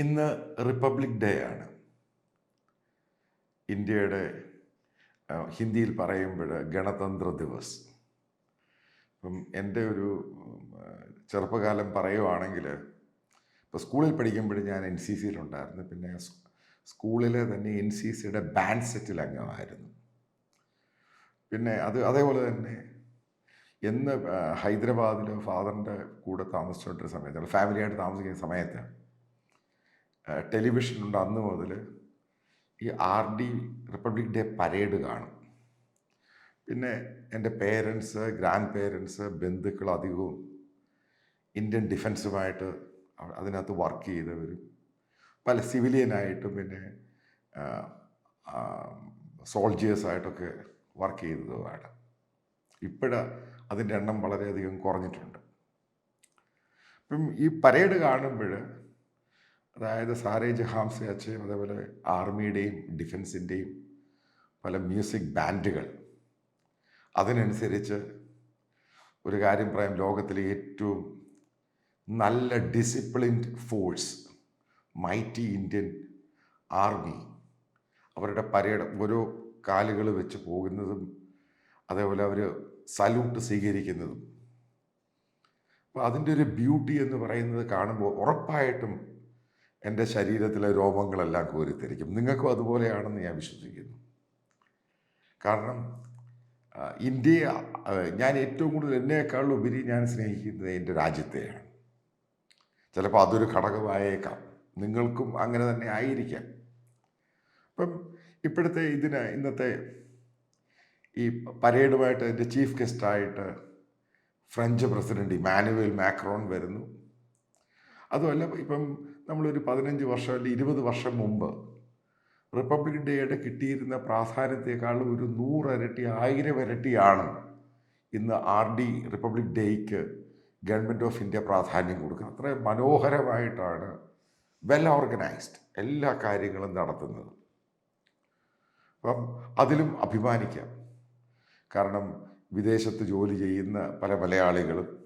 ഇന്ന് republic day ആണ്. ഇന്ത്യയുടെ ഹിന്ദിയിൽ പറയുമ്പോൾ ഗണതന്ത്ര ദിവസ്. അപ്പം എന്റെ ഒരു ചെറുപ്പകാലം പറയുവാണെങ്കിൽ ഇപ്പോൾ സ്കൂളിൽ പഠിക്കുമ്പോൾ ഞാൻ എൻ സി സിയിലുണ്ടായിരുന്നു. പിന്നെ സ്കൂളിലെ തന്നെ എൻ സി സിയുടെ ബാൻഡ് സെറ്റിൽ അംഗമായിരുന്നു. പിന്നെ അത് അതേപോലെ തന്നെ എന്ന് ഹൈദരാബാദിൽ ഫാദറിന്റെ കൂടെ താമസിച്ചുകൊണ്ടിരുന്ന സമയത്ത് ഫാമിലിയായിട്ട് താമസിക്കുന്ന സമയത്ത് ടെലിവിഷൻ ഉണ്ട് അന്ന് മുതൽ ഈ R D republic day parade കാണും. പിന്നെ എന്റെ പേരൻസ് ഗ്രാൻഡ് പേരൻസ് ബന്ധുക്കൾ അധികവും ഇന്ത്യൻ ഡിഫൻസുമായിട്ട് അതിനകത്ത് വർക്ക് ചെയ്തവരും പല സിവിലിയനായിട്ടും പിന്നെ സോൾജിയേഴ്സായിട്ടൊക്കെ വർക്ക് ചെയ്തതുമാണ്. ഇപ്പോഴ അതിന്റെ എണ്ണം വളരെയധികം കുറഞ്ഞിട്ടുണ്ട്. അപ്പം ഈ പരേഡ് കാണുമ്പോൾ അതായത് സാരേ ജഹാംസെ അച്ഛയും അതേപോലെ ആർമിയുടെയും ഡിഫൻസിന്റെയും പല മ്യൂസിക് ബാൻഡുകൾ. അതിനനുസരിച്ച് ഒരു കാര്യം പറയാം ലോകത്തിലെ ഏറ്റവും നല്ല disciplined force mighty Indian army അവരുടെ പരേഡ് ഓരോ കാലുകൾ വെച്ച് പോകുന്നതും അതേപോലെ അവർ സല്യൂട്ട് സ്വീകരിക്കുന്നതും. അപ്പോൾ അതിന്റെ ഒരു ബ്യൂട്ടി എന്ന് പറയുന്നത് കാണുമ്പോൾ ഉറപ്പായിട്ടും എന്റെ ശരീരത്തിലെ രോമങ്ങളെല്ലാം കോരിത്തിരിക്കും നിങ്ങൾക്കും അതുപോലെയാണെന്ന് ഞാൻ വിശ്വസിക്കുന്നു. കാരണം ഇന്ത്യ ഞാൻ ഏറ്റവും കൂടുതൽ എന്നേക്കാൾ ഉപരി ഞാൻ സ്നേഹിക്കുന്നത് എന്റെ രാജ്യത്തെയാണ്. ചിലപ്പോൾ അതൊരു ഘടകമായേക്കാം. നിങ്ങൾക്കും അങ്ങനെ തന്നെ ആയിരിക്കാം. അപ്പം ഇപ്പോഴത്തെ ഇതിന് ഇന്നത്തെ ഈ പരേഡുമായിട്ട് എന്റെ ചീഫ് ഗസ്റ്റായിട്ട് ഫ്രഞ്ച് പ്രസിഡന്റ് ഇമാനുവൽ മാക്രോൺ വരുന്നു. അതുമല്ല ഇപ്പം നമ്മളൊരു പതിനഞ്ച് വർഷം അല്ലെങ്കിൽ ഇരുപത് വർഷം മുമ്പ് റിപ്പബ്ലിക് ഡേയുടെ കിട്ടിയിരുന്ന പ്രാധാന്യത്തെക്കാൾ ഒരു നൂറരട്ടി ആയിരം ഇരട്ടിയാണ് ഇന്ന് ആർ ഡി റിപ്പബ്ലിക് ഡേയ്ക്ക് ഗവൺമെന്റ് ഓഫ് ഇന്ത്യ പ്രാധാന്യം കൊടുക്കുന്നത്. അത്ര മനോഹരമായിട്ടാണ് വെൽ ഓർഗനൈസ്ഡ് എല്ലാ കാര്യങ്ങളും നടത്തുന്നത്. അപ്പം അതിലും അഭിമാനിക്കാം. കാരണം വിദേശത്ത് ജോലി ചെയ്യുന്ന പല മലയാളികളും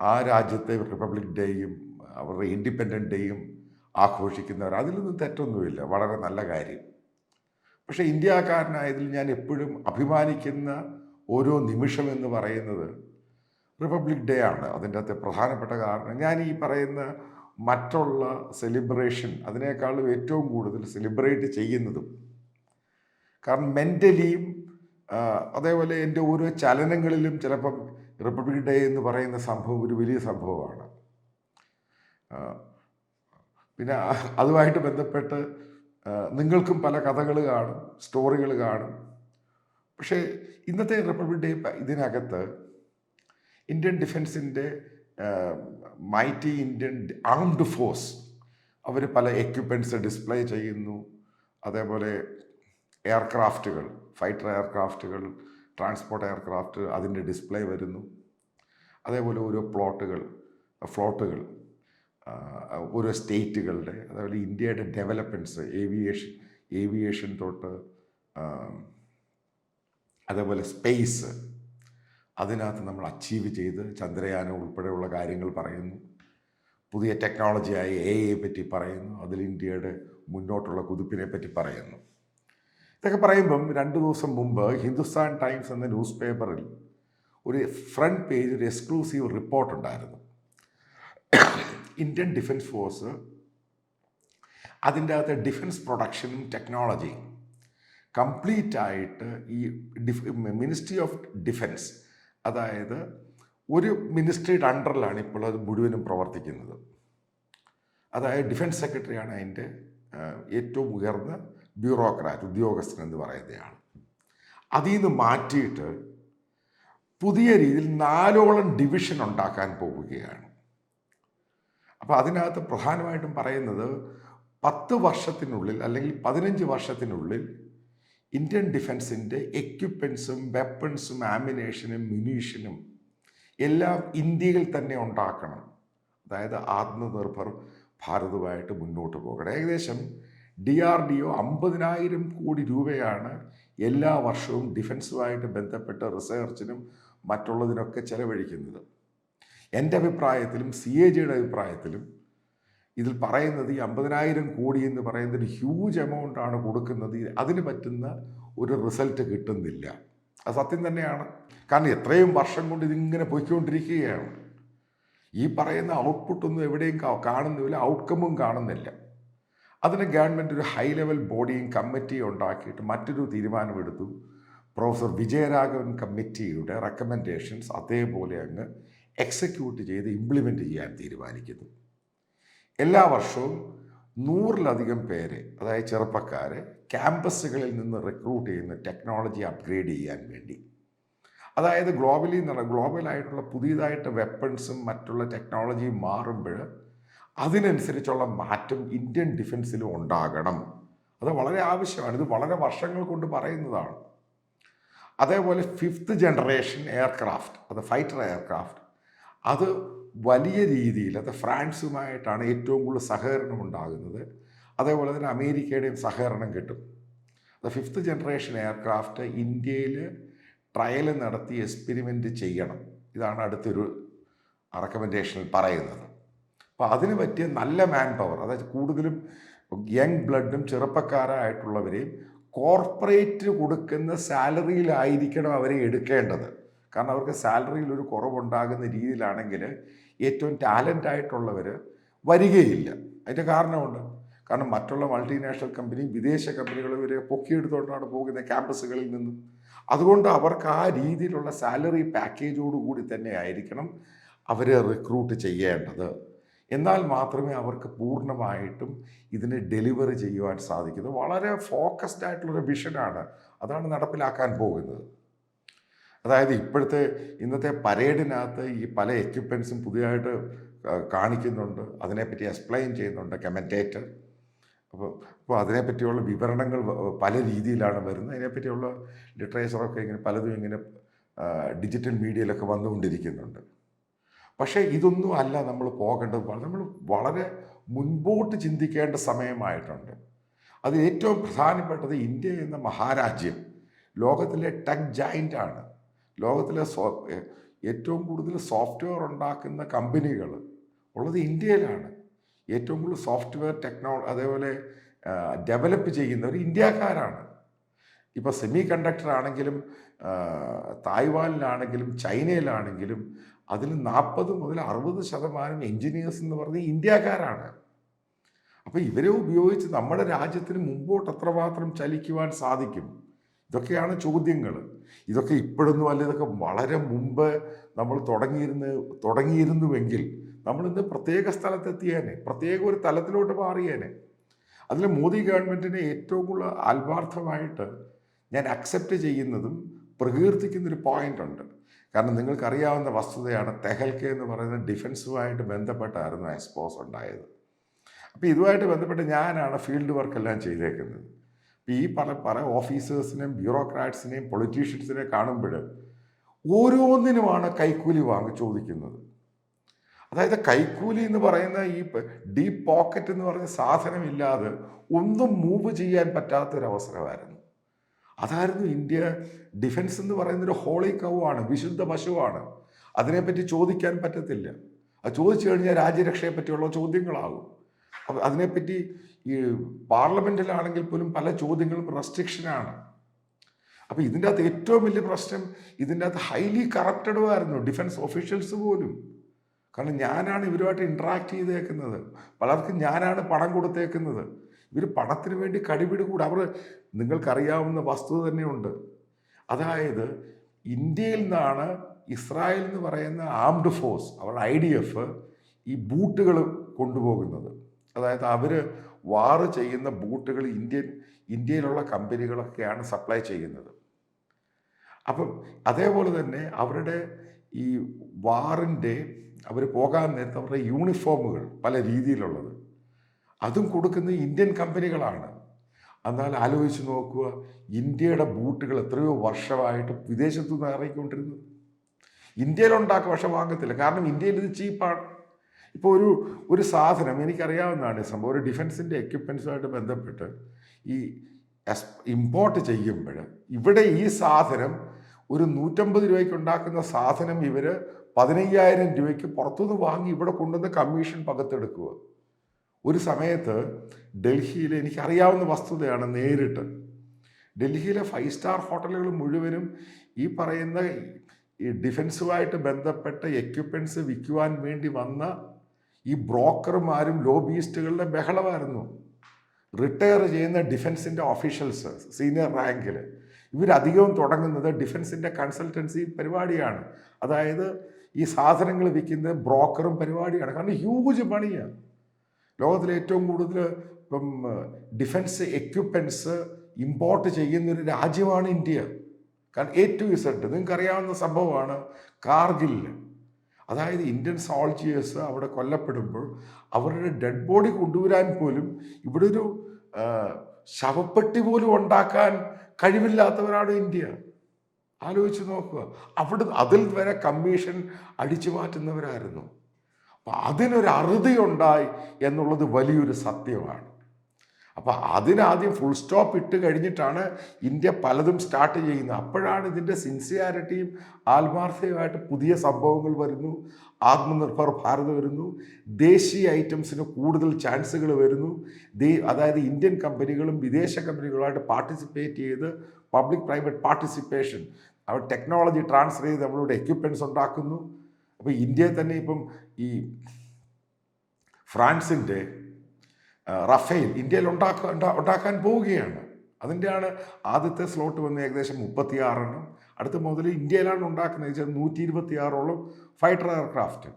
ആ രാജ്യത്തെ റിപ്പബ്ലിക് ഡേയും അവരുടെ ഇൻഡിപെൻഡന്റ് ഡേയും ആഘോഷിക്കുന്നവർ. അതിലൊന്നും തെറ്റൊന്നുമില്ല. വളരെ നല്ല കാര്യം. പക്ഷേ ഇന്ത്യക്കാരനായതിൽ ഞാൻ എപ്പോഴും അഭിമാനിക്കുന്ന ഓരോ നിമിഷം എന്ന് പറയുന്നത് റിപ്പബ്ലിക് ഡേ ആണ്. അതിന്റെ അകത്തെ പ്രധാനപ്പെട്ട കാരണം ഞാൻ ഈ പറയുന്ന മറ്റുള്ള സെലിബ്രേഷൻ അതിനേക്കാളും ഏറ്റവും കൂടുതൽ സെലിബ്രേറ്റ് ചെയ്യുന്നതും. കാരണം മെന്റലിയും അതേപോലെ എന്റെ ഓരോ ചലനങ്ങളിലും ചിലപ്പം റിപ്പബ്ലിക് ഡേ എന്ന് പറയുന്ന സംഭവം ഒരു വലിയ സംഭവമാണ്. പിന്നെ അതുമായിട്ട് ബന്ധപ്പെട്ട് നിങ്ങൾക്കും പല കഥകൾ കാണും സ്റ്റോറികൾ കാണും. പക്ഷേ ഇന്നത്തെ റിപ്പബ്ലിക് ഡേ ഇതിനകത്ത് ഇന്ത്യൻ ഡിഫൻസിന്റെ മൈറ്റി ഇന്ത്യൻ ആംഡ് ഫോഴ്സ് അവർ പല എക്യുപ്മെന്റ്സ് ഡിസ്പ്ലേ ചെയ്യുന്നു. അതേപോലെ എയർക്രാഫ്റ്റുകൾ ഫൈറ്റർ എയർക്രാഫ്റ്റുകൾ ട്രാൻസ്പോർട്ട് എയർക്രാഫ്റ്റ് അതിന്റെ ഡിസ്പ്ലേ വരുന്നു. അതേപോലെ ഓരോ പ്ലോട്ടുകൾ ഫ്ലോട്ടുകൾ ഓരോ സ്റ്റേറ്റുകളുടെ അതേപോലെ ഇന്ത്യയുടെ ഡെവലപ്മെന്റ്സ് ഏവിയേഷൻ ഏവിയേഷൻ തൊട്ട് അതേപോലെ സ്പേസ് അതിനകത്ത് നമ്മൾ അച്ചീവ് ചെയ്ത് ചന്ദ്രയാനം ഉൾപ്പെടെയുള്ള കാര്യങ്ങൾ പറയുന്നു. പുതിയ ടെക്നോളജിയായ എ ഐയെ പറ്റി പറയുന്നു. അതിൽ ഇന്ത്യയുടെ മുന്നോട്ടുള്ള കുതിപ്പിനെ പറ്റി പറയുന്നു. ഇതൊക്കെ പറയുമ്പം രണ്ട് ദിവസം മുമ്പ് ഹിന്ദുസ്ഥാൻ ടൈംസ് എന്ന ന്യൂസ് പേപ്പറിൽ ഒരു ഫ്രണ്ട് പേജ് ഒരു എക്സ്ക്ലൂസീവ് റിപ്പോർട്ട് ഉണ്ടായിരുന്നു. ഇന്ത്യൻ ഡിഫൻസ് ഫോഴ്സ് അതിന്റെ അകത്തെ ഡിഫൻസ് പ്രൊഡക്ഷനും ടെക്നോളജിയും കംപ്ലീറ്റ് ആയിട്ട് ഈ ഡിഫ് മിനിസ്ട്രി ഓഫ് ഡിഫൻസ് അതായത് ഒരു മിനിസ്ട്രിയുടെ അണ്ടറിലാണ് ഇപ്പോൾ അത് മുഴുവനും പ്രവർത്തിക്കുന്നത്. അതായത് ഡിഫൻസ് സെക്രട്ടറിയാണ് അതിന്റെ ഏറ്റവും ഉയർന്ന ബ്യൂറോക്രാറ്റ് ഉദ്യോഗസ്ഥൻ എന്ന് പറയുന്നയാൾ അതിൽ നിന്ന് മാറ്റിയിട്ട് പുതിയ രീതിയിൽ നാലോളം ഡിവിഷൻ ഉണ്ടാക്കാൻ പോവുകയാണ്. അപ്പോൾ അതിനകത്ത് പ്രധാനമായിട്ടും പറയുന്നത് പത്ത് വർഷത്തിനുള്ളിൽ അല്ലെങ്കിൽ പതിനഞ്ച് വർഷത്തിനുള്ളിൽ ഇന്ത്യൻ ഡിഫൻസിന്റെ എക്യുപ്മെൻസും വെപ്പൺസും ആമിനേഷനും മ്യൂണീഷനും എല്ലാം ഇന്ത്യയിൽ തന്നെ ഉണ്ടാക്കണം. അതായത് ആത്മനിർഭർ ഭാരതമായിട്ട് മുന്നോട്ട് പോകണം. ഏകദേശം ഡി ആർ ഡി ഒ അമ്പതിനായിരം കോടി രൂപയാണ് എല്ലാ വർഷവും ഡിഫൻസുമായിട്ട് ബന്ധപ്പെട്ട റിസർച്ചിനും മറ്റുള്ളതിനൊക്കെ ചെലവഴിക്കുന്നത്. എന്റെ അഭിപ്രായത്തിലും സി എ ജിയുടെ അഭിപ്രായത്തിലും ഇതിൽ പറയുന്നത് ഈ അമ്പതിനായിരം കോടി എന്ന് പറയുന്നത് ഹ്യൂജ് എമൗണ്ട് ആണ് കൊടുക്കുന്നത്. അതിന് പറ്റുന്ന ഒരു റിസൾട്ട് കിട്ടുന്നില്ല. അത് സത്യം തന്നെയാണ്. കാരണം എത്രയും വർഷം കൊണ്ട് ഇതിങ്ങനെ പോയിക്കൊണ്ടിരിക്കുകയാണ്. ഈ പറയുന്ന ഔട്ട്പുട്ടൊന്നും എവിടെയും കാണുന്നില്ല ഔട്ട്കമ്മും കാണുന്നില്ല. അതിന് ഗവൺമെന്റ് ഒരു ഹൈ ലെവൽ ബോഡിയും കമ്മിറ്റിയും ഉണ്ടാക്കിയിട്ട് മറ്റൊരു തീരുമാനമെടുത്തു. പ്രൊഫസർ വിജയരാഘവൻ കമ്മിറ്റിയുടെ റെക്കമെൻഡേഷൻസ് അതേപോലെ അങ്ങ് എക്സിക്യൂട്ട് ചെയ്ത് ഇംപ്ലിമെന്റ് ചെയ്യാൻ തീരുമാനിക്കുന്നു. എല്ലാ വർഷവും നൂറിലധികം പേരെ അതായത് ചെറുപ്പക്കാരെ ക്യാമ്പസുകളിൽ നിന്ന് റിക്രൂട്ട് ചെയ്യുന്ന ടെക്നോളജി അപ്ഗ്രേഡ് ചെയ്യാൻ വേണ്ടി. അതായത് ഗ്ലോബലി ഗ്ലോബലായിട്ടുള്ള പുതിയതായിട്ട് വെപ്പൺസും മറ്റുള്ള ടെക്നോളജിയും മാറുമ്പോൾ അതിനനുസരിച്ചുള്ള മാറ്റം ഇന്ത്യൻ ഡിഫൻസിലും ഉണ്ടാകണം. അത് വളരെ ആവശ്യമാണ്. ഇത് വളരെ വർഷങ്ങൾ കൊണ്ട് പറയുന്നതാണ്. അതേപോലെ ഫിഫ്ത്ത് ജനറേഷൻ എയർക്രാഫ്റ്റ് അത് ഫൈറ്റർ എയർക്രാഫ്റ്റ് അത് വലിയ രീതിയിൽ അത് ഫ്രാൻസുമായിട്ടാണ് ഏറ്റവും കൂടുതൽ സഹകരണം ഉണ്ടാകുന്നത്. അതേപോലെ തന്നെ അമേരിക്കയുടെയും സഹകരണം കിട്ടും. അത് ഫിഫ്ത്ത് ജനറേഷൻ എയർക്രാഫ്റ്റ് ഇന്ത്യയിൽ ട്രയൽ നടത്തി എക്സ്പെരിമെന്റ് ചെയ്യണം. ഇതാണ് അടുത്തൊരു റെക്കമെൻഡേഷനിൽ പറയുന്നത്. അപ്പോൾ അതിന് പറ്റിയ നല്ല മാൻ പവർ അതായത് കൂടുതലും യങ് ബ്ലഡും ചെറുപ്പക്കാരായിട്ടുള്ളവരെയും കോർപ്പറേറ്റ് കൊടുക്കുന്ന സാലറിയിലായിരിക്കണം അവരെ എടുക്കേണ്ടത്. കാരണം അവർക്ക് സാലറിയിൽ ഒരു കുറവുണ്ടാകുന്ന രീതിയിലാണെങ്കിൽ ഏറ്റവും ടാലന്റ് ആയിട്ടുള്ളവർ വരികയില്ല. അതിന്റെ കാരണമുണ്ട്. കാരണം മറ്റുള്ള മൾട്ടിനാഷണൽ കമ്പനി വിദേശ കമ്പനികൾ ഇവരെ പൊക്കിയെടുത്തുകൊണ്ടാണ് പോകുന്നത് ക്യാമ്പസുകളിൽ നിന്നും. അതുകൊണ്ട് അവർക്ക് ആ രീതിയിലുള്ള സാലറി പാക്കേജോട് കൂടി തന്നെ ആയിരിക്കണം അവരെ റിക്രൂട്ട് ചെയ്യേണ്ടത്. എന്നാൽ മാത്രമേ അവർക്ക് പൂർണമായിട്ടും ഇതിനെ ഡെലിവറി ചെയ്യുവാൻ സാധിക്കുന്നത് വളരെ ഫോക്കസ്ഡ് ആയിട്ടുള്ളൊരു വിഷനാണ് അതാണ് നടപ്പിലാക്കാൻ പോകുന്നത്. അതായത് ഇപ്പോഴത്തെ ഇന്നത്തെ പരേഡിനകത്ത് ഈ പല എക്യുപ്മെൻസും പുതിയതായിട്ട് കാണിക്കുന്നുണ്ട്. അതിനെപ്പറ്റി എക്സ്പ്ലെയിൻ ചെയ്യുന്നുണ്ട് കമന്റേറ്റർ അപ്പോൾ അപ്പോൾ അതിനെപ്പറ്റിയുള്ള വിവരണങ്ങൾ പല രീതിയിലാണ് വരുന്നത്. അതിനെപ്പറ്റിയുള്ള ലിറ്ററേച്ചറൊക്കെ ഇങ്ങനെ പലതും ഇങ്ങനെ ഡിജിറ്റൽ മീഡിയയിലൊക്കെ വന്നുകൊണ്ടിരിക്കുന്നുണ്ട്. പക്ഷേ ഇതൊന്നും അല്ല നമ്മൾ പോകേണ്ടത്. നമ്മൾ വളരെ മുൻപോട്ട് ചിന്തിക്കേണ്ട സമയമായിട്ടുണ്ട്. അത് ഏറ്റവും പ്രധാനപ്പെട്ടത് ഇന്ത്യ എന്ന മഹാരാജ്യം ലോകത്തിലെ ടെക് ജൈന്റ് ആണ്. ലോകത്തിലെ സോ ഏറ്റവും കൂടുതൽ സോഫ്റ്റ്വെയർ ഉണ്ടാക്കുന്ന കമ്പനികൾ ഉള്ളത് ഇന്ത്യയിലാണ്. ഏറ്റവും കൂടുതൽ സോഫ്റ്റ്വെയർ ടെക്നോ അതേപോലെ ഡെവലപ്പ് ചെയ്യുന്നവർ ഇന്ത്യക്കാരാണ്. ഇപ്പോൾ സെമി കണ്ടക്ടർ ആണെങ്കിലും തായ്വാനിലാണെങ്കിലും ചൈനയിലാണെങ്കിലും അതിൽ നാൽപ്പത് മുതൽ അറുപത് ശതമാനം എൻജിനീയേഴ്സ് എന്ന് പറഞ്ഞാൽ ഇന്ത്യക്കാരാണ്. അപ്പോൾ ഇവരെ ഉപയോഗിച്ച് നമ്മുടെ രാജ്യത്തിന് മുമ്പോട്ട് അത്രമാത്രം ചലിക്കുവാൻ സാധിക്കും? ഇതൊക്കെയാണ് ചോദ്യങ്ങൾ. ഇതൊക്കെ ഇപ്പോഴൊന്നും അല്ല ഇതൊക്കെ വളരെ മുമ്പ് നമ്മൾ തുടങ്ങിയിരുന്ന് തുടങ്ങിയിരുന്നുവെങ്കിൽ നമ്മളിന്ന് പ്രത്യേക സ്ഥലത്തെത്തിയേനെ പ്രത്യേക ഒരു തലത്തിലോട്ട് മാറിയേനെ. അതിൽ മോദി ഗവൺമെന്റിനെ ഏറ്റവും കൂടുതൽ ആത്മാർത്ഥമായിട്ട് ഞാൻ അക്സെപ്റ്റ് ചെയ്യുന്നതും പ്രകീർത്തിക്കുന്നൊരു പോയിന്റ് ഉണ്ട്. കാരണം നിങ്ങൾക്കറിയാവുന്ന വസ്തുതയാണ് തെഹൽക്കെ എന്ന് പറയുന്ന ഡിഫൻസുമായിട്ട് ബന്ധപ്പെട്ടായിരുന്നു എക്സ്പോസ് ഉണ്ടായത്. അപ്പോൾ ഇതുമായിട്ട് ബന്ധപ്പെട്ട് ഞാനാണ് ഫീൽഡ് വർക്കെല്ലാം ചെയ്തേക്കുന്നത്. അപ്പോൾ ഈ പല പല ഓഫീസേഴ്സിനെയും ബ്യൂറോക്രാറ്റ്സിനെയും പൊളിറ്റീഷ്യൻസിനെയും കാണുമ്പോൾ ഓരോന്നിനുമാണ് കൈക്കൂലി വാങ്ങി ചോദിക്കുന്നത്. അതായത് കൈക്കൂലി എന്ന് പറയുന്ന ഈ ഡീപ്പ് പോക്കറ്റ് എന്ന് പറയുന്ന സാധനമില്ലാതെ ഒന്നും മൂവ് ചെയ്യാൻ പറ്റാത്തൊരവസരമായിരുന്നു. അതായിരുന്നു ഇന്ത്യ ഡിഫൻസ് എന്ന് പറയുന്നൊരു ഹോളി കവുവാണ് വിശുദ്ധ പശുവാണ്. അതിനെപ്പറ്റി ചോദിക്കാൻ പറ്റത്തില്ല. അത് ചോദിച്ചു കഴിഞ്ഞാൽ രാജ്യരക്ഷയെ പറ്റിയുള്ള ചോദ്യങ്ങളാകും അപ്പം അതിനെപ്പറ്റി ഈ പാർലമെന്റിലാണെങ്കിൽ പോലും പല ചോദ്യങ്ങളും റെസ്ട്രിക്ഷനാണ് അപ്പോൾ ഇതിന്റെ അകത്ത് ഏറ്റവും വലിയ പ്രശ്നം ഇതിന്റെ അകത്ത് ഹൈലി കറപ്റ്റഡും ആയിരുന്നു ഡിഫൻസ് ഓഫീഷ്യൽസ് പോലും. കാരണം ഞാനാണ് ഇവരുമായിട്ട് ഇൻട്രാക്ട് ചെയ്തേക്കുന്നത്. പലർക്കും ഞാനാണ് പണം കൊടുത്തേക്കുന്നത്. ഇവർ പണത്തിന് വേണ്ടി കടിപിടി കൂടെ. അവർ നിങ്ങൾക്കറിയാവുന്ന വസ്തുത തന്നെയുണ്ട്. അതായത് ഇന്ത്യയിൽ നിന്നാണ് ഇസ്രായേൽ എന്ന് പറയുന്ന ആംഡ് ഫോഴ്സ് അവരുടെ ഐ ഡി എഫ് ഈ ബൂട്ടുകൾ കൊണ്ടുപോകുന്നത്. അതായത് അവർ വാർ ചെയ്യുന്ന ബൂട്ടുകൾ ഇന്ത്യൻ ഇന്ത്യയിലുള്ള കമ്പനികളൊക്കെയാണ് സപ്ലൈ ചെയ്യുന്നത്. അപ്പം അതേപോലെ തന്നെ അവരുടെ ഈ വാറിന്റെ അവർ പോകാൻ നേരത്തെ അവരുടെ യൂണിഫോമുകൾ പല രീതിയിലുള്ളത്. അതും കൊടുക്കുന്നത് ഇന്ത്യൻ കമ്പനികളാണ്. എന്നാൽ ആലോചിച്ച് നോക്കുക ഇന്ത്യയുടെ ബൂട്ടുകൾ എത്രയോ വർഷമായിട്ട് വിദേശത്തു നിന്ന് ഇറങ്ങിക്കൊണ്ടിരുന്നത്. ഇന്ത്യയിലുണ്ടാക്കുക പക്ഷെ വാങ്ങത്തില്ല. കാരണം ഇന്ത്യയിൽ ഇത് ചീപ്പാണ്. ഇപ്പോൾ ഒരു ഒരു സാധനം എനിക്കറിയാവുന്നതാണ് ഈ സംഭവം. ഒരു ഡിഫൻസിന്റെ എക്യുപ്മെൻസുമായിട്ട് ബന്ധപ്പെട്ട് ഈ ഇമ്പോർട്ട് ചെയ്യുമ്പോൾ ഇവിടെ ഈ സാധനം ഒരു നൂറ്റമ്പത് രൂപയ്ക്ക് ഉണ്ടാക്കുന്ന സാധനം ഇവർ പതിനയ്യായിരം രൂപയ്ക്ക് പുറത്തുനിന്ന് വാങ്ങി ഇവിടെ കൊണ്ടുവന്ന് കമ്മീഷൻ പകത്തെടുക്കുക. ഒരു സമയത്ത് ഡൽഹിയിൽ എനിക്കറിയാവുന്ന വസ്തുതയാണ് നേരിട്ട്. ഡൽഹിയിലെ ഫൈവ് സ്റ്റാർ ഹോട്ടലുകൾ മുഴുവനും ഈ പറയുന്ന ഈ ഡിഫൻസുമായിട്ട് ബന്ധപ്പെട്ട എക്യുപ്മെന്റ്സ് വിൽക്കുവാൻ വേണ്ടി വന്ന ഈ ബ്രോക്കർമാരും ലോബിയിസ്റ്റുകളുടെ ബഹളമായിരുന്നു. റിട്ടയർ ചെയ്യുന്ന ഡിഫൻസിന്റെ ഓഫീഷ്യൽസ് സീനിയർ റാങ്കിൽ ഇവരധികവും തുടങ്ങുന്നത് ഡിഫൻസിന്റെ കൺസൾട്ടൻസി പരിപാടിയാണ്. അതായത് ഈ സാധനങ്ങൾ വിൽക്കുന്നത് ബ്രോക്കറും പരിപാടിയാണ്. കാരണം ഹ്യൂജ് പണിയാണ് ലോകത്തിലെ ഏറ്റവും കൂടുതൽ ഇപ്പം ഡിഫൻസ് എക്യുപ്മെന്റ്സ് ഇമ്പോർട്ട് ചെയ്യുന്നൊരു രാജ്യമാണ് ഇന്ത്യ. കാരണം എ ടു ഇസഡ് നിങ്ങൾക്ക് അറിയാവുന്ന സംഭവമാണ് കാർഗിലിൽ അതായത് ഇന്ത്യൻ സോൾജിയേഴ്സ് അവിടെ കൊല്ലപ്പെടുമ്പോൾ അവരുടെ ഡെഡ് ബോഡി കൊണ്ടുവരാൻ പോലും ഇവിടെ ഒരു ശവപ്പെട്ടി പോലും ഉണ്ടാക്കാൻ കഴിവില്ലാത്തവരാണ് ഇന്ത്യ. ആലോചിച്ച് നോക്കുക. അവിടെ അതിൽ വരെ കമ്മീഷൻ അടിച്ചു മാറ്റുന്നവരായിരുന്നു അപ്പം അതിനൊരു അറുതിയുണ്ടായി എന്നുള്ളത് വലിയൊരു സത്യമാണ്. അപ്പോൾ അതിനാദ്യം ഫുൾ സ്റ്റോപ്പ് ഇട്ട് കഴിഞ്ഞിട്ടാണ് ഇന്ത്യ പലതും സ്റ്റാർട്ട് ചെയ്യുന്നത്. അപ്പോഴാണ് ഇതിന്റെ സിൻസിയാരിറ്റിയും ആത്മാർത്ഥയുമായിട്ട് പുതിയ സംഭവങ്ങൾ വരുന്നു ആത്മനിർഭർ ഭാരത് വരുന്നു ദേശീയ ഐറ്റംസിന് കൂടുതൽ ചാൻസുകൾ വരുന്നു. ദേ അതായത് ഇന്ത്യൻ കമ്പനികളും വിദേശ കമ്പനികളുമായിട്ട് പാർട്ടിസിപ്പേറ്റ് ചെയ്ത് പബ്ലിക് പ്രൈവറ്റ് പാർട്ടിസിപ്പേഷൻ അവർ ടെക്നോളജി ട്രാൻസ്ഫർ ചെയ്ത് നമ്മളിവിടെ എക്യുപ്മെന്റ്സ് ഉണ്ടാക്കുന്നു. അപ്പോൾ ഇന്ത്യയിൽ തന്നെ ഇപ്പം ഈ ഫ്രാൻസിന്റെ റഫേൽ ഇന്ത്യയിൽ ഉണ്ടാക്കാൻ ഉണ്ടാക്കാൻ പോവുകയാണ്. അതിന്റെയാണ് ആദ്യത്തെ സ്ലോട്ട് വന്ന് ഏകദേശം മുപ്പത്തിയാറെണ്ണം. അടുത്ത മുതൽ ഇന്ത്യയിലാണ് ഉണ്ടാക്കുന്നത്. വെച്ചാൽ നൂറ്റി ഇരുപത്തിയാറോളം ഫൈറ്റർ എയർക്രാഫ്റ്റ്.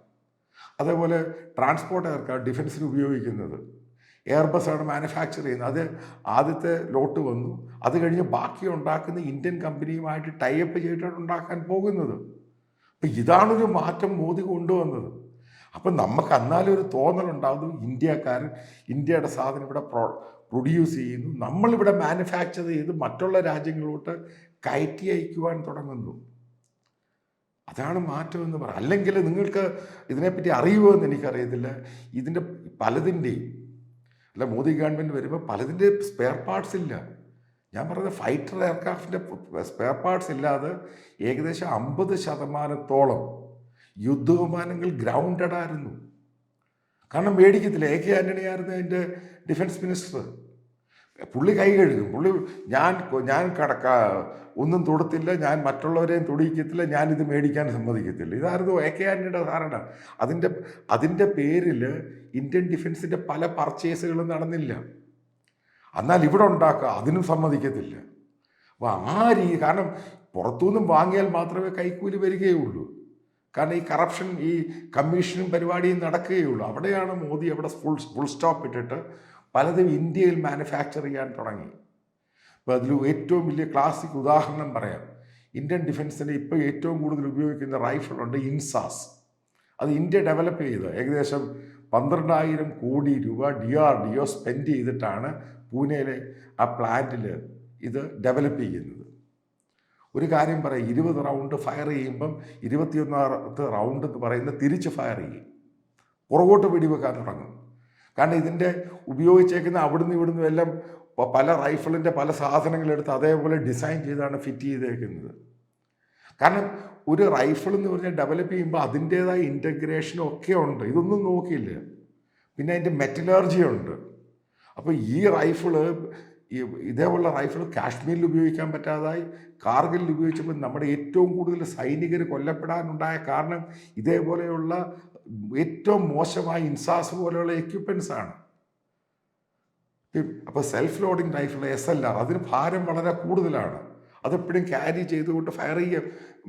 അതേപോലെ ട്രാൻസ്പോർട്ട് എയർക്രാഫ്റ്റ് ഡിഫൻസിന് ഉപയോഗിക്കുന്നത്. എയർബസ് ആണ് മാനുഫാക്ചർ ചെയ്യുന്നത്. അത് ആദ്യത്തെ ലോട്ട് വന്നു. അത് കഴിഞ്ഞ് ബാക്കി ഉണ്ടാക്കുന്ന ഇന്ത്യൻ കമ്പനിയുമായിട്ട് ടൈ അപ്പ് ചെയ്തിട്ടാണ് ഉണ്ടാക്കാൻ പോകുന്നത്. അപ്പം ഇതാണൊരു മാറ്റം മോദി കൊണ്ടുവന്നത്. അപ്പം നമുക്ക് എന്നാലും ഒരു തോന്നലുണ്ടാകുന്നു ഇന്ത്യക്കാരൻ ഇന്ത്യയുടെ സാധനം ഇവിടെ പ്രൊ പ്രൊഡ്യൂസ് ചെയ്യുന്നു. നമ്മളിവിടെ മാനുഫാക്ചർ ചെയ്ത് മറ്റുള്ള രാജ്യങ്ങളിലോട്ട് കയറ്റി അയക്കുവാൻ തുടങ്ങുന്നു. അതാണ് മാറ്റം എന്ന് പറയാം. അല്ലെങ്കിൽ നിങ്ങൾക്ക് ഇതിനെപ്പറ്റി അറിയുമോ എന്ന് എനിക്കറിയത്തില്ല. ഇതിന്റെ പലതിന്റെയും അല്ല മോദി ഗവൺമെന്റ് വരുമ്പോൾ പലതിന്റെ സ്പെയർ പാർട്സ് ഇല്ല. ഞാൻ പറഞ്ഞത് ഫൈറ്റർ എയർക്രാഫ്റ്റിന്റെ സ്പെയർ പാർട്സ് ഇല്ലാതെ ഏകദേശം അമ്പത് ശതമാനത്തോളം യുദ്ധവിമാനങ്ങൾ ഗ്രൗണ്ടഡ് ആയിരുന്നു. കാരണം മേടിക്കത്തില്ല. എ കെ ആന്റണി ആയിരുന്നു അതിന്റെ ഡിഫൻസ് മിനിസ്റ്റർ പുള്ളി കൈ കഴുകും. പുള്ളി ഞാൻ ഞാൻ കടക്ക ഒന്നും തൊടുത്തില്ല ഞാൻ മറ്റുള്ളവരെയും തൊടിയിക്കത്തില്ല ഞാനിത് മേടിക്കാൻ സമ്മതിക്കത്തില്ല. ഇതായിരുന്നു എ കെ ആന്റണിയുടെ ധാരണ. അതിന്റെ അതിന്റെ പേരിൽ ഇന്ത്യൻ ഡിഫൻസിന്റെ പല പർച്ചേസുകളും നടന്നില്ല. എന്നാൽ ഇവിടെ ഉണ്ടാക്കുക അതിനും സമ്മതിക്കത്തില്ല. അപ്പോൾ ആ രീതി കാരണം പുറത്തുനിന്നും വാങ്ങിയാൽ മാത്രമേ കൈക്കൂലി വരികയുള്ളൂ. കാരണം ഈ കറപ്ഷൻ ഈ കമ്മീഷനും പരിപാടിയും നടക്കുകയുള്ളൂ. അവിടെയാണ് മോദി അവിടെ ഫുൾ ഫുൾ സ്റ്റോപ്പ് ഇട്ടിട്ട് പലതും ഇന്ത്യയിൽ മാനുഫാക്ചർ ചെയ്യാൻ തുടങ്ങി. അപ്പോൾ അതിൽ ഏറ്റവും വലിയ ക്ലാസിക് ഉദാഹരണം പറയാം. ഇന്ത്യൻ ഡിഫൻസിന്റെ ഇപ്പോൾ ഏറ്റവും കൂടുതൽ ഉപയോഗിക്കുന്ന റൈഫിൾ ഉണ്ട് ഇൻസാസ്. അത് ഇന്ത്യ ഡെവലപ്പ് ചെയ്ത് ഏകദേശം പന്ത്രണ്ടായിരം കോടി രൂപ D R D O spend ചെയ്തിട്ടാണ് പൂനെയിലെ ആ പ്ലാന്റിൽ ഇത് ഡെവലപ്പ് ചെയ്യുന്നത്. ഒരു കാര്യം പറയാം ഇരുപത് റൗണ്ട് ഫയർ ചെയ്യുമ്പം ഇരുപത്തിയൊന്നാമത്തെ റൗണ്ട് എന്ന് പറയുന്നത് തിരിച്ച് ഫയർ ചെയ്യും. പുറകോട്ട് വെടിവെക്കാൻ തുടങ്ങും. കാരണം ഇതിന്റെ ഉപയോഗിച്ചേക്കുന്ന അവിടുന്ന് ഇവിടുന്ന് എല്ലാം പല റൈഫിളിന്റെ പല സാധനങ്ങളെടുത്ത് അതേപോലെ ഡിസൈൻ ചെയ്താണ് ഫിറ്റ് ചെയ്തേക്കുന്നത്. കാരണം ഒരു റൈഫിൾ എന്ന് പറഞ്ഞാൽ ഡെവലപ്പ് ചെയ്യുമ്പോൾ അതിന്റേതായ ഇന്റഗ്രേഷനും ഒക്കെ ഉണ്ട്. ഇതൊന്നും നോക്കിയില്ല. പിന്നെ അതിന്റെ മെറ്റലർജി ഉണ്ട്. അപ്പോൾ ഈ റൈഫിൾ ഈ ഇതേപോലുള്ള റൈഫിൾ കാശ്മീരിൽ ഉപയോഗിക്കാൻ പറ്റാതായി. കാർഗിലിൽ ഉപയോഗിച്ചപ്പോൾ നമ്മുടെ ഏറ്റവും കൂടുതൽ സൈനികർ കൊല്ലപ്പെടാനുണ്ടായ കാരണം ഇതേപോലെയുള്ള ഏറ്റവും മോശമായ ഇൻസാസ് പോലെയുള്ള എക്യുപ്മെൻസ് ആണ്. അപ്പോൾ self loading rifle S L R അതിന് ഭാരം വളരെ കൂടുതലാണ്. അതെപ്പോഴും ക്യാരി ചെയ്തുകൊണ്ട് ഫയർ ചെയ്യ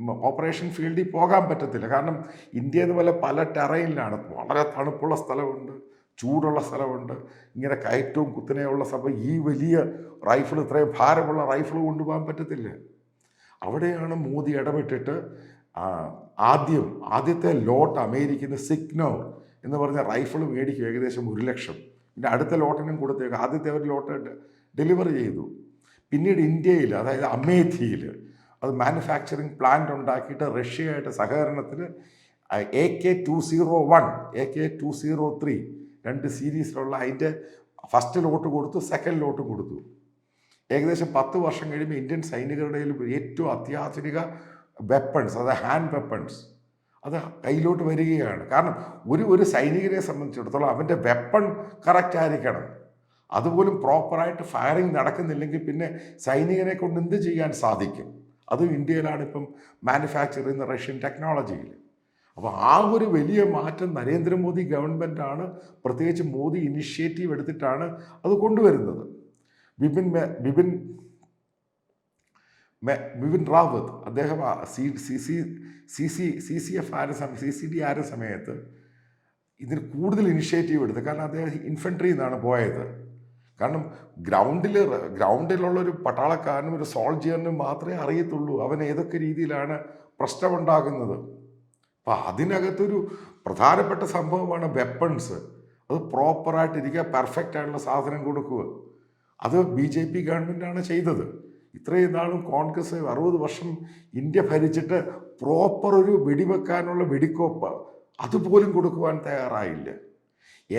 ഓപ്പറേഷൻ ഫീൽഡിൽ പോകാൻ പറ്റത്തില്ല. കാരണം ഇന്ത്യ പോലെ പല ടെറൈനിലാണ് വളരെ തണുപ്പുള്ള സ്ഥലമുണ്ട് ചൂടുള്ള സ്ഥലമുണ്ട്. ഇങ്ങനെ കയറ്റവും കുത്തനെയുള്ള സ്ഥലം ഈ വലിയ റൈഫിൾ ഇത്രയും ഭാരമുള്ള റൈഫിൾ കൊണ്ടുപോകാൻ പറ്റത്തില്ല. അവിടെയാണ് മോദി ഇടപെട്ടിട്ട് ആദ്യം ആദ്യത്തെ ലോട്ട് അമേരിക്കയിൽ സിഗ്നോർ എന്ന് പറഞ്ഞ റൈഫിൾ മേടിക്കും. ഏകദേശം ഒരു ലക്ഷം. പിന്നെ അടുത്ത ലോട്ടിനും കൊടുത്തേക്ക്. ആദ്യത്തെ ഒരു ലോട്ട് ഡെലിവറി ചെയ്തു. പിന്നീട് ഇന്ത്യയിൽ അതായത് അമേഥിയിൽ അത് മാനുഫാക്ചറിങ് പ്ലാന്റ് ഉണ്ടാക്കിയിട്ട് റഷ്യയായിട്ട് സഹകരണത്തിൽ A K two zero one A K two zero three രണ്ട് സീരീസിലുള്ള അതിന്റെ ഫസ്റ്റ് ലോട്ട് കൊടുത്തു സെക്കൻഡ് ലോട്ടും കൊടുത്തു. ഏകദേശം പത്ത് വർഷം കഴിയുമ്പോൾ ഇന്ത്യൻ സൈനികരുടെ ഏറ്റവും അത്യാധുനിക വെപ്പൺസ് അതായത് ഹാൻഡ് വെപ്പൺസ് അത് കയ്യിലോട്ട് വരികയാണ്. കാരണം ഒരു ഒരു സൈനികനെ സംബന്ധിച്ചിടത്തോളം അവന്റെ വെപ്പൺ കറക്റ്റ് ആയിരിക്കണം. അതുപോലും പ്രോപ്പറായിട്ട് ഫയറിങ് നടക്കുന്നില്ലെങ്കിൽ പിന്നെ സൈനികനെ കൊണ്ട് എന്ത് ചെയ്യാൻ സാധിക്കും? അതും ഇന്ത്യയിലാണ് ഇപ്പം മാനുഫാക്ചർ ചെയ്യുന്ന റഷ്യൻ ടെക്നോളജിയിൽ അപ്പോൾ ആ ഒരു വലിയ മാറ്റം നരേന്ദ്രമോദി ഗവൺമെന്റാണ് പ്രത്യേകിച്ച് മോദി ഇനിഷ്യേറ്റീവ് എടുത്തിട്ടാണ് അത് കൊണ്ടുവരുന്നത്. ബിപിൻ ബിപിൻ ബിപിൻ റാവത്ത് അദ്ദേഹം C C C C C C F ആര സമയം സി സി ഡി ആര സമയത്ത് ഇതിന് കൂടുതൽ ഇനിഷ്യേറ്റീവ് എടുത്തു കാരണം അദ്ദേഹം ഇൻഫൻട്രിയിൽ നിന്നാണ് പോയത്. കാരണം ഗ്രൗണ്ടിൽ ഗ്രൗണ്ടിലുള്ള ഒരു പട്ടാളക്കാരനും ഒരു സോൾജിയറിനും മാത്രമേ അറിയത്തുള്ളൂ അവൻ ഏതൊക്കെ രീതിയിലാണ് പ്രശ്നമുണ്ടാകുന്നത്. അപ്പം അതിനകത്തൊരു പ്രധാനപ്പെട്ട സംഭവമാണ് വെപ്പൺസ് അത് പ്രോപ്പറായിട്ടിരിക്കുക പെർഫെക്റ്റ് ആയിട്ടുള്ള സാധനം കൊടുക്കുക. അത് ബി ജെ പി ഗവൺമെന്റാണ് ചെയ്തത്. ഇത്രയും നാളും കോൺഗ്രസ് അറുപത് വർഷം ഇന്ത്യ ഭരിച്ചിട്ട് പ്രോപ്പർ ഒരു വെടിവെക്കാനുള്ള വെടിക്കോപ്പ് അതുപോലും കൊടുക്കുവാൻ തയ്യാറായില്ല.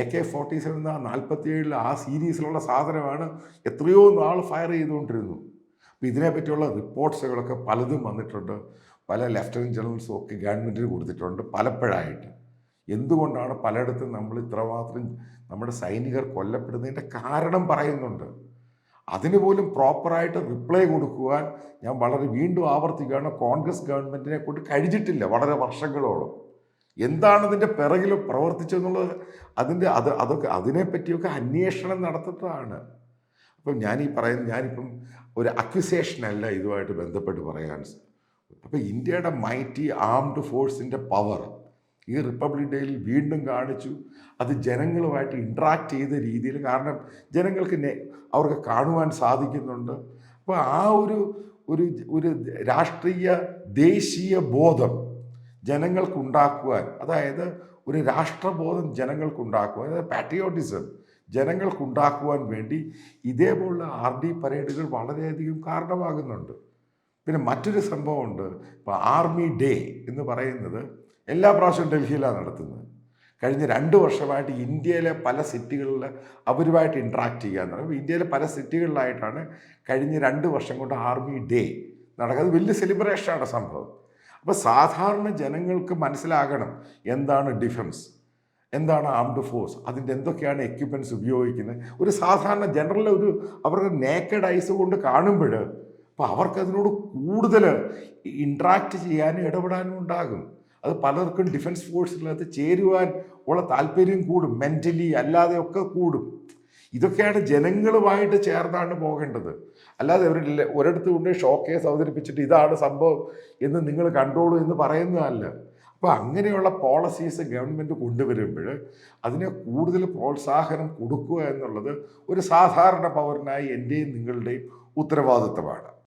എ കെ ഫോർട്ടി സെവൻ ആ നാൽപ്പത്തിയേഴിൽ ആ സീരീസിലുള്ള സാധനമാണ് എത്രയോ നാൾ ഫയർ ചെയ്തുകൊണ്ടിരുന്നു അപ്പോൾ ഇതിനെപ്പറ്റിയുള്ള റിപ്പോർട്ട്സുകളൊക്കെ പലതും വന്നിട്ടുണ്ട്. പല ലെഫ്റ്റനന്റ് ജനറൽസും ഒക്കെ ഗവൺമെന്റിന് കൊടുത്തിട്ടുണ്ട് പലപ്പോഴായിട്ട്. എന്തുകൊണ്ടാണ് പലയിടത്തും നമ്മൾ ഇത്രമാത്രം നമ്മുടെ സൈനികർ കൊല്ലപ്പെടുന്നതിന്റെ കാരണം പറയുന്നുണ്ട്? അതിന് പോലും പ്രോപ്പറായിട്ട് റിപ്ലൈ കൊടുക്കുവാൻ ഞാൻ വളരെ വീണ്ടും ആവർത്തിക്കുകയാണ്. കോൺഗ്രസ് ഗവൺമെന്റിനെ കൊണ്ട് കഴിഞ്ഞിട്ടില്ല വളരെ വർഷങ്ങളോളം. എന്താണ് ഇതിന്റെ പിറകിൽ പ്രവർത്തിച്ചതെന്നുള്ളത്? അതിന്റെ അത് അതൊക്കെ അതിനെപ്പറ്റിയൊക്കെ അന്വേഷണം നടത്തിയിട്ടാണ് അപ്പം ഞാൻ ഈ പറയുന്നത് ഞാനിപ്പം ഒരു അക്വിസേഷനല്ല ഇതുമായിട്ട് ബന്ധപ്പെട്ട് പറയാൻ. അപ്പോൾ ഇന്ത്യയുടെ മൈറ്റി ആംഡ് ഫോഴ്സിന്റെ പവർ ഈ റിപ്പബ്ലിക് ഡേയിൽ വീണ്ടും കാണിച്ചു. അത് ജനങ്ങളുമായിട്ട് ഇൻട്രാക്ട് ചെയ്ത രീതിയിൽ കാരണം ജനങ്ങൾക്ക് അവർക്ക് കാണുവാൻ സാധിക്കുന്നുണ്ട്. അപ്പോൾ ആ ഒരു ഒരു ഒരു രാഷ്ട്രീയ ദേശീയ ബോധം ജനങ്ങൾക്കുണ്ടാക്കുവാൻ അതായത് ഒരു രാഷ്ട്രബോധം ജനങ്ങൾക്കുണ്ടാക്കുവാൻ അതായത് പാട്രിയോട്ടിസം ജനങ്ങൾക്കുണ്ടാക്കുവാൻ വേണ്ടി ഇതേപോലുള്ള ആർ ഡി പരേഡുകൾ വളരെയധികം കാരണമാകുന്നുണ്ട്. പിന്നെ മറ്റൊരു സംഭവമുണ്ട്. ഇപ്പോൾ ആർമി ഡേ എന്ന് പറയുന്നത് എല്ലാ പ്രാവശ്യവും ഡൽഹിയിലാണ് നടത്തുന്നത്. കഴിഞ്ഞ രണ്ട് വർഷമായിട്ട് ഇന്ത്യയിലെ പല സിറ്റികളിൽ അവരുമായിട്ട് ഇൻട്രാക്ട് ചെയ്യാന്ന് പറയുമ്പോൾ ഇന്ത്യയിലെ പല സിറ്റികളിലായിട്ടാണ് കഴിഞ്ഞ രണ്ട് വർഷം കൊണ്ട് ആർമി ഡേ നടക്കുന്നത്. വലിയ സെലിബ്രേഷനാണ് സംഭവം. അപ്പോൾ സാധാരണ ജനങ്ങൾക്ക് മനസ്സിലാകണം എന്താണ് ഡിഫൻസ് എന്താണ് ആംഡ് ഫോഴ്സ് അതിന്റെ എന്തൊക്കെയാണ് എക്യുപ്മെന്റ്സ് ഉപയോഗിക്കുന്നത്. ഒരു സാധാരണ ജനറൽ ഒരു അവരുടെ നേക്കഡ് ഐസ് കൊണ്ട് കാണുമ്പോൾ അപ്പോൾ അവർക്കതിനോട് കൂടുതൽ ഇൻട്രാക്ട് ചെയ്യാനും ഇടപെടാനും ഉണ്ടാകും. അത് പലർക്കും ഡിഫൻസ് ഫോഴ്സിനകത്ത് ചേരുവാൻ ഉള്ള താല്പര്യം കൂടും മെന്റലി അല്ലാതെയൊക്കെ കൂടും. ഇതൊക്കെയാണ് ജനങ്ങളുമായിട്ട് ചേർന്നാണ് പോകേണ്ടത്. അല്ലാതെ അവർ ഒരിടത്ത് കൊണ്ട് ഷോക്കേസ് അവതരിപ്പിച്ചിട്ട് ഇതാണ് സംഭവം എന്ന് നിങ്ങൾ കണ്ടോളൂ എന്ന് പറയുന്നതല്ല. അപ്പോൾ അങ്ങനെയുള്ള പോളിസീസ് ഗവൺമെന്റ് കൊണ്ടുവരുമ്പോൾ അതിനെ കൂടുതൽ പ്രോത്സാഹനം കൊടുക്കുക എന്നുള്ളത് ഒരു സാധാരണ പൗരനായി എന്റെയും നിങ്ങളുടെയും ഉത്തരവാദിത്തമാണ്.